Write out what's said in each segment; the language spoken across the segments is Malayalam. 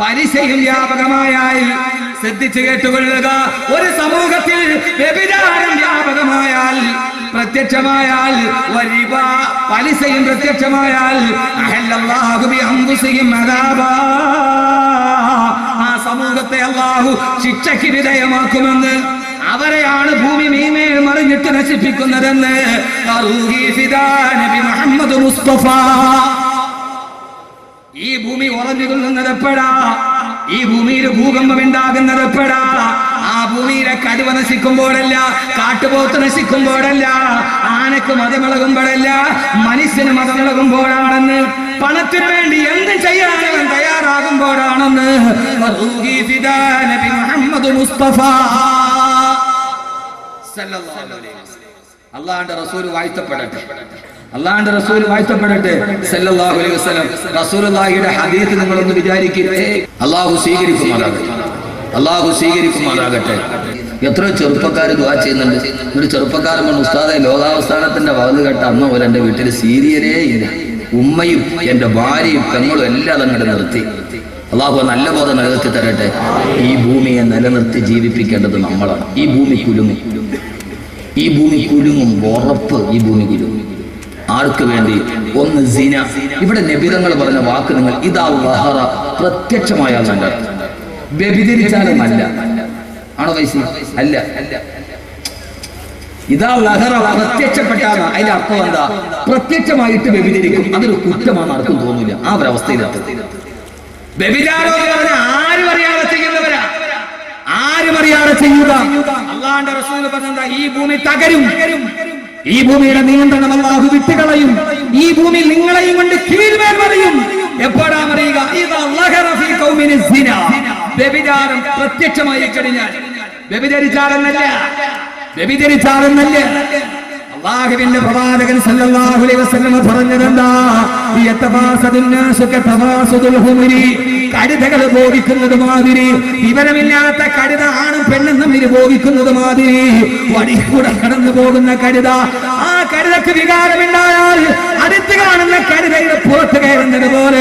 പലിശയും വ്യാപകമായാൽ ശ്രദ്ധിച്ചു കേട്ടുകൊള്ളുക. ഒരു സമൂഹത്തിൽ വ്യഭിചാരം വ്യാപകമായാൽ പ്രത്യക്ഷമായാൽ വരിവ പലിശയും പ്രത്യക്ഷമായാൽ. ആ സമൂഹത്തെ അള്ളാഹു ശിക്ഷയ്ക്ക് വിധേയമാക്കുമെന്ന് അവരെയാണ് ഭൂമി മീമേൽ മറിഞ്ഞിട്ട് നശിപ്പിക്കുന്നതെന്ന്. മുസ്തഫ. ഈ ഭൂമി ഉറഞ്ഞു കൊള്ളുന്നത് എപ്പോഴാ ഈ ഭൂമിയിൽ ഭൂകമ്പം ഉണ്ടാകുന്നത് എപ്പോഴാ ആ ഭൂമിയിലെ കടുവ നശിക്കുമ്പോഴല്ല കാട്ടുപോത്ത് നശിക്കുമ്പോഴല്ല ആനക്ക് മതമിളകുമ്പോഴല്ല മനുഷ്യന് മതമിളകുമ്പോഴാണെന്ന് പണത്തിന് വേണ്ടി എന്ത് ചെയ്യാൻ തയ്യാറാകുമ്പോഴാണെന്ന്. മുഹമ്മദ് മുസ്തഫ. അള്ളാഹുന്റെ റസൂൽ വാഴ്ത്തപ്പെടട്ടെ. അള്ളാഹുന്റെ റസൂൽ വാഴ്ത്തപ്പെടട്ടെ. സല്ലല്ലാഹു അലൈഹി വസല്ലം. റസൂലുള്ളാഹിയുടെ ഹദീസ് നിങ്ങളൊന്ന് വിചാരിക്കട്ടെ അള്ളാഹു സ്വീകരിക്കുമാറാകട്ടെ. അള്ളാഹു സ്വീകരിക്കുമാറാകട്ടെ. എത്ര ചെറുപ്പക്കാർ ദുവാ ചെയ്യുന്നുണ്ട്. ഒരു ചെറുപ്പക്കാരൻ പറഞ്ഞു ഉസ്താദെ ലോകാവസ്ഥാനത്തിന്റെ വകത് കേട്ട അന്ന് പോലെ എന്റെ വീട്ടിൽ സീരിയലേ ഇല്ല. ഉമ്മയും എന്റെ ഭാര്യയും പെങ്ങളും എല്ലാം അങ്ങോട്ട് നിർത്തി. അള്ളാഹു നല്ല ബോധം നിലനിർത്തി തരട്ടെ. ഈ ഭൂമിയെ നിലനിർത്തി ജീവിപ്പിക്കേണ്ടത് നമ്മളാണ്. ഈ ഭൂമി കുലുങ്ങും. ഈ ഭൂമി കുലുങ്ങും. ഉറപ്പ് ഈ ഭൂമി കുലുങ്ങും. ആർക്ക് വേണ്ടി? ഒന്ന് സിന. ഇവിടെ നബിതങ്ങൾ പറഞ്ഞ വാക്ക് നിങ്ങൾ ഇതാ ലഹറ പ്രത്യക്ഷമായാൽ നല്ല വ്യഭിചരിച്ചാലും അല്ല. ആണോ വയസ്സിൽ അല്ല. ഇതാ ലഹറ പ്രത്യക്ഷപ്പെട്ടാണ്. അതിന്റെ അർത്ഥം എന്താ? പ്രത്യക്ഷമായിട്ട് വ്യഭിചരിക്കും. അതൊരു കുറ്റമാണ് ആർക്കും തോന്നില്ല ആ ഒരു പറഞ്ഞാൽ ആരും അറിയാതെ ചെയ്യുന്നവരാ. ആരും അറിയാതെ ചെയ്യുക അള്ളാന്റെ ഈ ഭൂമി തകരും. ഈ ഭൂമിയുടെ നിയന്ത്രണം അള്ളാഹു വിട്ടുകളയും. ഈ ഭൂമി നിങ്ങളെയും കൊണ്ട് കീഴ്മേൽ പറയും എപ്പോഴാ അറിയുക ഇതാ ലഹറ ഫീ ഖൗമിനി സിന. വ്യഭിചാരം പ്രത്യക്ഷമായി കഴിഞ്ഞാൽ. വ്യഭിചരിച്ചാലെന്നല്ല. വ്യഭിചരിച്ചാലെന്നല്ല. അള്ളാഹുവിന്റെ പ്രവാചകൻ സല്ലല്ലാഹു അലൈഹി വസല്ലം പറഞ്ഞതെന്താ? കഴുതകൾ ഭോഗിക്കുന്നത് മാതിരി വിവരമില്ലാത്ത കടുത ആണും പെണ്ണും തമ്മിൽ ബോധിക്കുന്നത് മാതിരി വടിക്കൂടെ കടന്നു പോകുന്ന കടുത. ആ കടുതക്ക് വികാരമുണ്ടായാൽ അടുത്ത് കാണുന്ന കഴുതയുടെ പുറത്ത് കയറുന്നത് പോലെ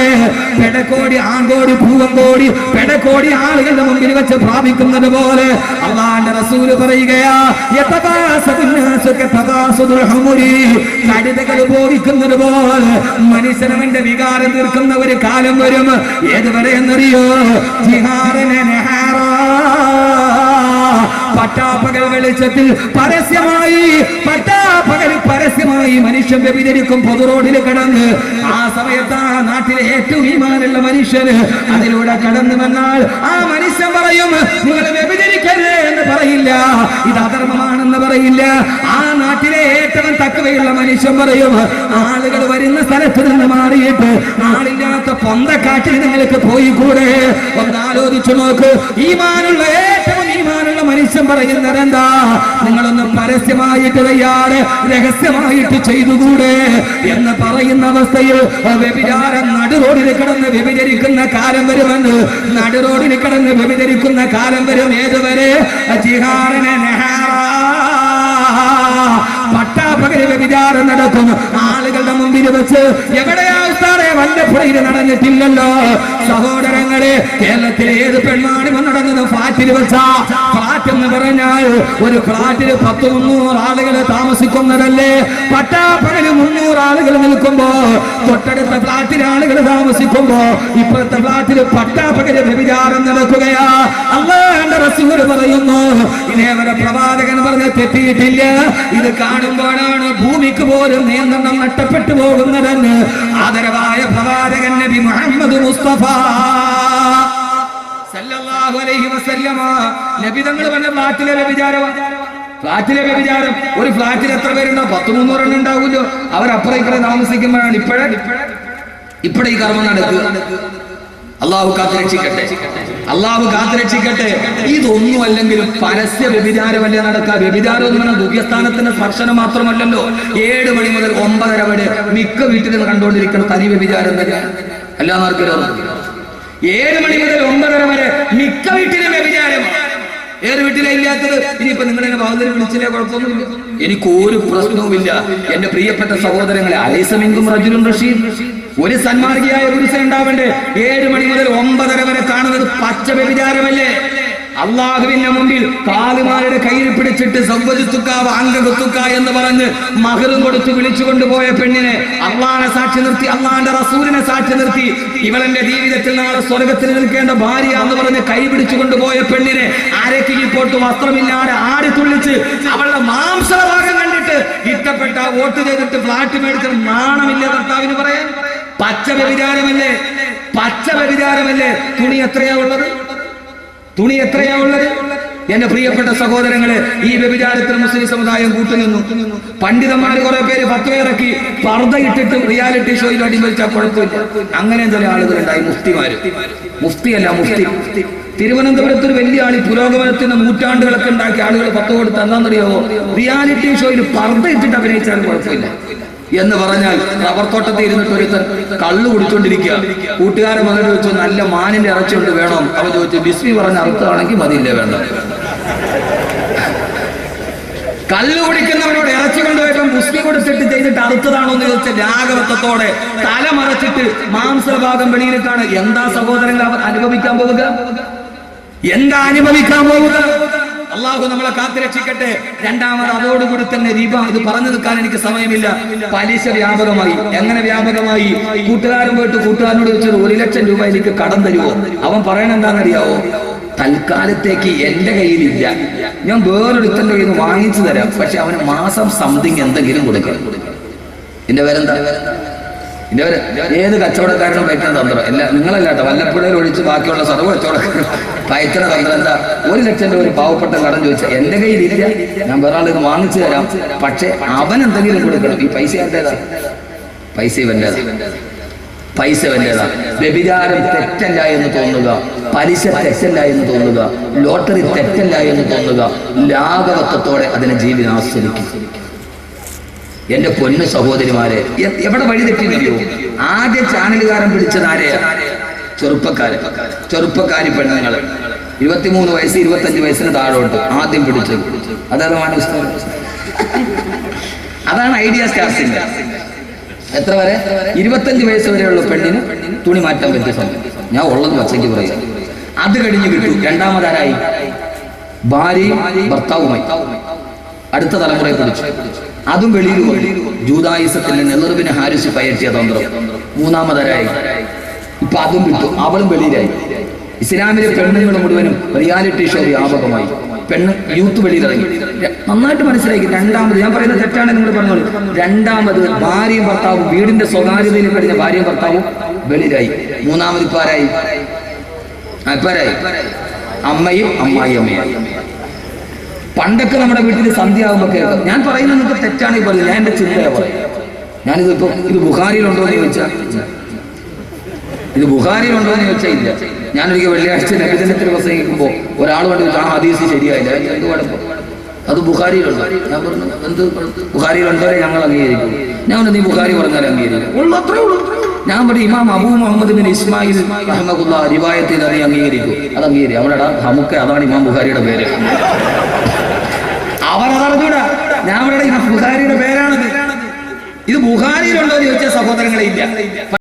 പെടക്കോടി ആങ്കോടി ഭൂവങ്കോടി പെടക്കോടി ആളുകളുടെ മുമ്പിൽ വെച്ച് പ്രാപിക്കുന്നത് പോലെ അള്ളാന്റെ റസൂൽ പറയുകയാ ഭോഗിക്കുന്നത് പോലെ മനുഷ്യനവന്റെ വികാരം തീർക്കുന്ന ഒരു കാലം വരും. ഏതുവരെ എന്നറിയോ? ജിഹാറിനെ പട്ടാപ്പകൽ വെളിച്ചത്തിൽ പരസ്യമായി പട്ടാപ്പകൽ പരസ്യമായി മനുഷ്യൻ വ്യഭിചരിക്കും പൊതു റോഡിൽ കടന്ന്. ആ സമയത്ത് ആ നാട്ടിലെ ഏറ്റവും ഈമാനുള്ള മനുഷ്യന് അതിലൂടെ കടന്നു വന്നാൽ ആ മനുഷ്യൻ പറയും നിങ്ങൾ വ്യഭിചരിക്കരുത് എന്ന് പറയില്ല. ഇത് അധർമ്മമാണെന്ന് പറയില്ല. ആ നാട്ടിലെ ഏറ്റവും തക്കവയുള്ള മനുഷ്യൻ പറയും ആളുകൾ വരുന്ന സ്ഥലത്ത് നിന്ന് മാറിയിട്ട് ആളില്ലാത്ത പൊന്തക്കാട്ടിൽ നിങ്ങൾക്ക് പോയി കൂടെ? ഒന്ന് ആലോചിച്ചു നോക്ക്. ഈ മാനുള്ള മനുഷ്യൻ പറയുന്നത് എന്താ നിങ്ങളൊന്ന് പരസ്യമായിട്ട് തയ്യാറ് രഹസ്യമായിട്ട് ചെയ്തുകൂടെ എന്ന് പറയുന്ന അവസ്ഥയിൽ വ്യഭിചാരം നടുറോഡിൽ കിടന്ന് വ്യഭിചരിക്കുന്ന കാലം വരുമെന്ന് നടുറോഡിൽ കിടന്ന് വ്യഭിചരിക്കുന്ന കാലം വരും ഏതുവരെ? ജിഹാറിനെ വ്യഭിചാരം നടക്കും. ആളുകളുടെ മുമ്പിൽ വെച്ച് എവിടെയാ വല്ല വല്ലപ്പുഴയിൽ നടന്നിട്ടില്ലല്ലോ. സഹോദരങ്ങളെ കേരളത്തിലെ ഏത് പെൺമാണിമ നടന്നത്? ഫാറ്റിൽ വെച്ചാ. എന്ന് പറഞ്ഞാൽ ഒരു ഫ്ലാറ്റിൽ പത്ത് മുന്നൂറ് ആളുകൾ താമസിക്കുന്നതല്ലേ? പട്ടാപ്പകൽ മുന്നൂറ് ആളുകൾ നിൽക്കുമ്പോ തൊട്ടടുത്ത ഫ്ലാറ്റിൽ ആളുകൾ താമസിക്കുമ്പോ ഇപ്പോഴത്തെ ഫ്ലാറ്റിൽ പട്ടാപ്പകൽ വ്യഭിചാരം നടക്കുകയാ. അല്ലാണ്ട് റസൂൽ പറയുന്നു ഇതേവരെ പ്രവാചകൻ പറഞ്ഞ തെറ്റിയിട്ടില്ല. ഇത് കാണുമ്പോഴാണ് ഭൂമിക്ക് പോലും നിയന്ത്രണം നഷ്ടപ്പെട്ടു പോകുന്നതെന്ന് ആദരവായ പ്രവാചകൻ നബി മുഹമ്മദ് മുസ്തഫ. സല്ലല്ലാഹു നബി തങ്ങൾ പറഞ്ഞ ഫ്ലാറ്റിലെ വ്യഭിചാരം. ഫ്ലാറ്റിലെ വ്യഭിചാരം. ഒരു ഫ്ലാറ്റിൽ എത്ര പേരുണ്ടോ? പത്ത് മുന്നൂറെണ്ണം ഉണ്ടാവുമല്ലോ. അവരപ്പുറം ഇപ്പുറം താമസിക്കുമ്പോഴാണ് ഇപ്പോഴേ ഇപ്പോഴേ ഈ കർമ്മം നടക്കുക. അള്ളാഹു കാത്തുരക്ഷിക്കട്ടെ. അള്ളാഹു കാത്തുരക്ഷിക്കട്ടെ. ഇതൊന്നും അല്ലെങ്കിലും പരസ്യ വ്യഭിചാരമല്ലേ നടക്കുക. വ്യഭിചാരം എന്ന് പറഞ്ഞാൽ ദുഃഖസ്ഥാനത്തിന്റെ സ്പർശനം മാത്രമല്ലല്ലോ. ഏഴ് മണി മുതൽ ഒമ്പതര വരെ മിക്ക വീട്ടിലും കണ്ടുകൊണ്ടിരിക്കുന്ന തനി വ്യഭിചാരം തന്നെ അല്ലാന്നർക്കല്ലോ ഏഴ് മണി മുതൽ ഒമ്പതര വരെ മിക്ക വീട്ടിലും വ്യഭിചാരമാണ്. ഏത് വീട്ടിലെ ഇല്ലാത്തത് ഇനിയിപ്പോ നിങ്ങൾ എന്നെ ബാഹുദരി വിളിച്ചില്ലേ? കുഴപ്പമൊന്നുമില്ല. എനിക്ക് ഒരു പ്രശ്നവുമില്ല. എന്റെ പ്രിയപ്പെട്ട സഹോദരങ്ങളെ അലൈസമെങ്കും റജുലും റഷീദ്. ഒരു സന്മാർഗിയായ പുരുഷൻ ഉണ്ടാവണ്ടേ ഏഴ് മണി മുതൽ ഒമ്പതര വരെ കാണുന്ന കാണുന്നത് പച്ച വ്യഭിചാരമല്ലേ? അള്ളാഹുവിന്റെ മുമ്പിൽ കാലുമാരുടെ കയ്യിൽ പിടിച്ചിട്ട് സൗവജുത്തുക്ക അംഗകുത്തുക്ക എന്ന് പറഞ്ഞ് മകറും കൊടുത്ത് വിളിച്ചു കൊണ്ടുപോയ പെണ്ണിനെ അള്ളാഹനെ സാക്ഷി നിർത്തി അള്ളാന്റെ റസൂലിനെ സാക്ഷി നിർത്തി. ഇവളെന്റെ ജീവിതത്തിൽ നാളെ സ്വർഗത്തിൽ നിൽക്കേണ്ട ഭാര്യ എന്ന് പറഞ്ഞ് കൈ പിടിച്ചു കൊണ്ടുപോയ പെണ്ണിനെ അരക്കി പോട്ട് വസ്ത്രമില്ലാതെ ആടി തുള്ളിച്ച് അവളുടെ മാംസഭാഗം കണ്ടിട്ട് ഇഷ്ടപ്പെട്ട വോട്ട് ചെയ്തിട്ട് ഫ്ലാറ്റ് മേടിച്ച നാണമില്ല ഭർത്താവിന് പറയാൻ. പച്ച വ്യഭിചാരമല്ലേ? പച്ച വ്യഭിചാരമല്ലേ? തുണി എത്രയാ ഉള്ളത്? തുണി എത്രയാ ഉള്ളത്? എന്റെ പ്രിയപ്പെട്ട സഹോദരങ്ങളെ ഈ വ്യഭിചാരത്തിൽ മുസ്ലിം സമുദായം കൂട്ടുനിന്നു. പണ്ഡിതന്മാർ കുറെ പേര് പത്തുപേരക്കി പർദ്ദ ഇട്ടിട്ട് റിയാലിറ്റി ഷോയിൽ അടിമരിച്ചാൽ കുഴപ്പമില്ല. അങ്ങനെ ചില ആളുകളുണ്ടായി മുഫ്തിമാര്. മുഫ്തിയല്ല മുഫ്തി. തിരുവനന്തപുരത്ത് ഒരു വലിയ ആളി പുരോഗമനത്തിന് നൂറ്റാണ്ടുകളൊക്കെ ഉണ്ടാക്കിയ ആളുകൾ പത്ത് കൊടുത്ത് എന്താണെന്നറിയാവോ? റിയാലിറ്റി ഷോയിൽ പർദ്ദ ഇട്ടിട്ട് അഭിനയിച്ചാലും കുഴപ്പമില്ല. എന്ന് പറഞ്ഞാൽ റബ്ബർ തോട്ടത്തിൽ ഇരുന്നിട്ട് ഒരുത്തൻ കള്ളു കുടിച്ചോണ്ടിരിക്കുക. കൂട്ടുകാരൻ വന്നിട്ട് ചോദിച്ചു നല്ല മാനിന്റെ ഇറച്ചിയുണ്ട് വേണം. അവൻ ചോദിച്ചു ബിസ്മി പറഞ്ഞ അർത്ഥമാണെങ്കിൽ മതിയില്ലേ വേണ്ട. കല്ല് കുടിക്കുന്നവരോട് ഇറച്ചി കൊണ്ടുപോയപ്പം മുസ്ലിം കൊടുത്തിട്ട് ചെയ്തിട്ട് അറുത്തതാണോ എന്ന് ചോദിച്ച രാഗവത്വത്തോടെ തല മറച്ചിട്ട് മാംസഭാഗം വെളിയിലിട്ടാണ്. എന്താ സഹോദരങ്ങൾ അവർ അനുഭവിക്കാൻ പോവുക? എന്താ അനുഭവിക്കാൻ പോവുക? അള്ളാഹു നമ്മളെ കാത്തുരക്ഷിക്കട്ടെ രണ്ടാമത് അതോടുകൂടി തന്നെ രീപ ഇത് പറഞ്ഞു നിൽക്കാൻ എനിക്ക് സമയമില്ല. പലിശ വ്യാപകമായി. എങ്ങനെ വ്യാപകമായി? കൂട്ടുകാരൻ പോയിട്ട് കൂട്ടുകാരനോട് ചോദിച്ചത് ഒരു ലക്ഷം രൂപ എനിക്ക് കടം തരുമോ അവൻ പറയണ എന്താണെന്നറിയാവോ? തൽക്കാലത്തേക്ക് എന്റെ കയ്യിലില്ല. ഞാൻ വേറൊരുത്തന്റെ കയ്യിൽ നിന്ന് വാങ്ങിച്ചു തരാം. പക്ഷെ അവന് മാസം സംതിങ് എന്തെങ്കിലും കൊടുക്കണം. എന്റെ പേരെന്താ? എന്റെ പേര് ഏത് കച്ചവടക്കാരനും പറ്റുന്ന തന്ത്രം? അല്ല നിങ്ങളല്ലാത്ത വല്ലപ്പുഴയിൽ ഒഴിച്ച് ബാക്കിയുള്ള സർവ കച്ചവടക്കാരും. പയറ്റണ തന്ത്രം എന്താ? ഒരു ലക്ഷം രൂപ ഒരു പാവപ്പെട്ട കടം ചോദിച്ചാൽ എന്റെ കയ്യിൽ ഇല്ല ഞാൻ വേറെ ആളിത് വാങ്ങിച്ചു തരാം. പക്ഷെ അവൻ എന്തെങ്കിലും കൊടുക്കണം. ഈ പൈസ എന്റേതാ? പൈസ ഇവന്റേതാ? പൈസ വല്ലതാ വ്യഭിചാരം തെറ്റല്ല എന്ന് തോന്നുക. പലിശ തെറ്റല്ല എന്ന് തോന്നുക. ലോട്ടറി തെറ്റല്ല എന്ന് തോന്നുക. ലാഘവത്വത്തോടെ അതിനെ ജീവിതം ആസ്വദിക്കും. എന്റെ പൊന്നു സഹോദരിമാരെ എവിടെ വഴി തെറ്റിയോ ആദ്യ ചാനലുകാരൻ പിടിച്ചത് ആരെയാ? ചെറുപ്പക്കാര് ചെറുപ്പക്കാരി പെണ്ണുങ്ങൾ ഇരുപത്തിമൂന്ന് വയസ്സ് ഇരുപത്തഞ്ച് വയസ്സിന് താഴോട്ട് ആദ്യം പിടിച്ചത് അതാണ് അതാണ് ഐഡിയ സ്റ്റാർസിന്റെ എത്ര വരെ? ഇരുപത്തഞ്ച് വയസ്സ് വരെയുള്ള പെണ്ണിന് തുണി മാറ്റാൻ പറ്റിയ സമയം. ഞാൻ ഉള്ളത് പച്ചയ്ക്ക് പറയാം. അത് കഴിഞ്ഞ് കിട്ടു രണ്ടാമതാരായി? ഭാര്യയും ഭർത്താവുമായി. അടുത്ത തലമുറയെ പിടിച്ചു അതും വെളിയിൽ വന്നു ജൂതായുസത്തിൽ നെഹ്റുവിന് ഹാരിസ് പയറ്റിയ തന്ത്രം. മൂന്നാമതരായി? ഇപ്പൊ അതും വിട്ടു. അവളും വെളിയിലായി. ഇസ്ലാമിലെ പെണ്ണുങ്ങൾ മുഴുവനും റിയാലിറ്റി ഷോ വ്യാപകമായി. പെണ്ണ് യൂത്ത് വെളിയിലിറങ്ങി. നന്നായിട്ട് മനസ്സിലാക്കി. രണ്ടാമത് ഞാൻ പറയുന്നത് തെറ്റാണ് നിങ്ങൾ പറഞ്ഞത് രണ്ടാമത് ഭാര്യയും ഭർത്താവും വീടിന്റെ സ്വകാര്യതയിൽ കഴിഞ്ഞ ഭാര്യയും ഭർത്താവും വെളിയിലായി. മൂന്നാമത് ഇപ്പൊ ആരായി? ആ, ഇപ്പൊ ആരായി? അമ്മയും അമ്മായി അമ്മയായി പണ്ടൊക്കെ നമ്മുടെ വീട്ടിൽ സന്ധ്യ ആകുമ്പോൾ കേൾക്കാം. ഞാൻ പറയുന്നത് നിങ്ങൾക്ക് തെറ്റാണ് ഈ പറയുന്നത് ഞാൻ എന്റെ ചിന്തയാ പറയുന്നത് ഞാനിത് ഇപ്പൊ ഇത് ബുഹാരിയിലുണ്ടോ എന്ന് ചോദിച്ചാൽ ഇത് ബുഹാരിയിലുണ്ടോ എന്ന് ചോദിച്ചാൽ ഇല്ല. ഞാനൊരിക്കൽ വെള്ളിയാഴ്ച നബിദിനത്തിൽ പ്രസംഗിക്കുമ്പോൾ ഒരാൾ കൊണ്ട് ആ ഹദീസ് ശരിയായില്ല. എന്ത് കുഴപ്പം. അത് ബുഹാരിയിലുണ്ടോ ഞാൻ പറഞ്ഞു എന്ത് ബുഹാരിയിലുണ്ടോ ഞങ്ങൾ അംഗീകരിക്കും. ഞാൻ നീ ബുഹാരി പറഞ്ഞാൽ അംഗീകരിക്കും. ഞാൻ പറഞ്ഞു ഇമാം Abu Muhammad bin Ismail Ahmad റിവായത്തിൽ അത് അംഗീകരിക്കും. അത് അംഗീകരിക്കും. അവിടെ നമുക്ക് അതാണ് ഇമാം ബുഹാരിയുടെ പേര്. അവരതറിഞ്ഞൂടാ ഞാൻ ഇവിടെ ബുഹാരിയുടെ പേരാണത്. ഇത് ബുഹാരിയിലുണ്ടോ എന്ന് ചോദിച്ച സഹോദരങ്ങളെ ഇല്ല.